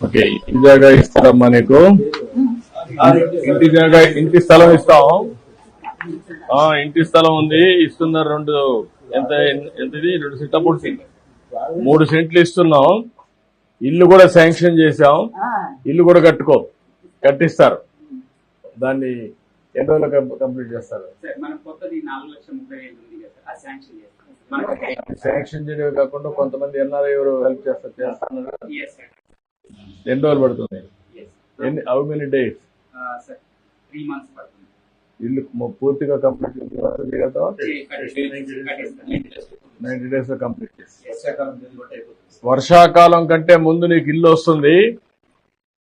Okay ఇంటి జాగా ఇస్తారమ్మా నీకు? ఇంటి జాగా ఇంటి స్థలం ఇస్తాం. ఆ ఇంటి స్థలం ఉంది. ఇస్తున్నారు రెండు. ఎంత ఎంతది? రెండు సెంట్ మూడు సెంట్ మూడు సెంట్లు ఇస్తున్నాం. ఇల్లు కూడా శాంక్షన్ చేసాం ఇల్లు కూడా కట్టుకో కట్టిస్తారు. దాన్ని ఎన్ని రోజులు కంప్లీట్ చేస్తారు? శాంక్షన్ చేయడమే కాకుండా కొంతమంది ఎన్ఆర్ఐ ఎవరు హెల్ప్ చేస్తారు చేస్తున్నారు. ఎన్ని రోజులు పడుతుంది? ఎన్ని how many days sir three months పడుతుంది. ఇల్లు పూర్తిగా కంప్లీట్. నైన్టీ డేస్లో కంప్లీట్ చేసి. వర్షాకాలం కంటే ముందు నీకు ఇల్లు వస్తుంది.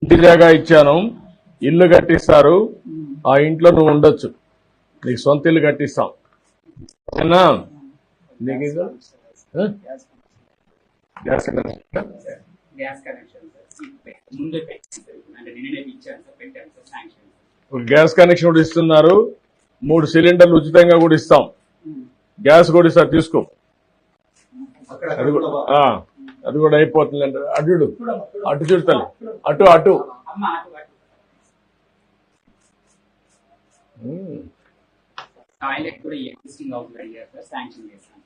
ఇంటి జాగా ఇచ్చాను. ఇల్లు కట్టిస్తారు. ఆ ఇంట్లో నువ్వు ఉండొచ్చు. నీకు సొంత ఇల్లు కట్టిస్తాం. ఓకేనా నీకు ఇంకా? ఆ? Gas connection. గ్యాస్ కనెక్షన్ ముందే పెట్టాను సార్ అంటే నిన్ననే ఇచ్చాను సార్ పెట్టాను సార్ శాంక్షన్ ఒక గ్యాస్ కనెక్షన్ కూడా ఇస్తున్నారు. మూడు సిలిండర్లు ఉచితంగా కూడా ఇస్తాం. గ్యాస్ కూడా ఇస్తారు. తీసుకో. అది కూడా ఆ, అది కూడా అయిపోతుంది అంటే అటు చూడు అటు చూడతాను అటు అటు. టాయిలెట్ కూడా ఎగ్జిస్టింగ్ అడిగారు. సార్ శాంక్షన్ చేస్తాను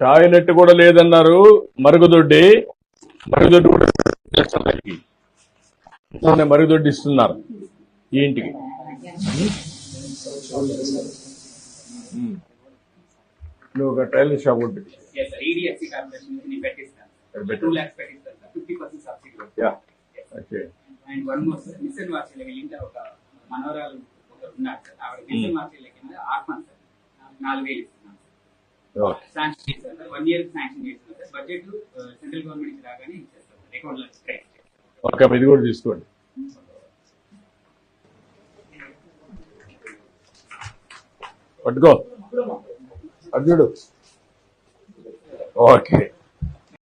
టాయిలెట్ కూడా లేదన్నారు. మరుగుదొడ్డి మరుగుదొడ్డి కూడా మరుగుదొడ్డి ఇస్తున్నారు ఈ ఇంటికి. ఉమ్. నువ్వు ఒక టైలర్ షాప్ ఒక మనవరాలు ఒకరు ఉన్నారు సార్ ఆవిడ మిషన్ వార్షిల కింద ఆత్మ సార్ నాలుగు ఓకే. శాంక్షన్ చేశారు. సార్ వన్ ఇయర్ శాంక్షన్ చేస్తున్నారు సార్ బడ్జెట్ సెంట్రల్ గవర్నమెంట్ నుంచి రాగానే ఇచ్చేస్తాం చేస్తాం ఓకే ఇది కూడా తీసుకోండి. పట్టుకో. అర్జుడు ఓకే.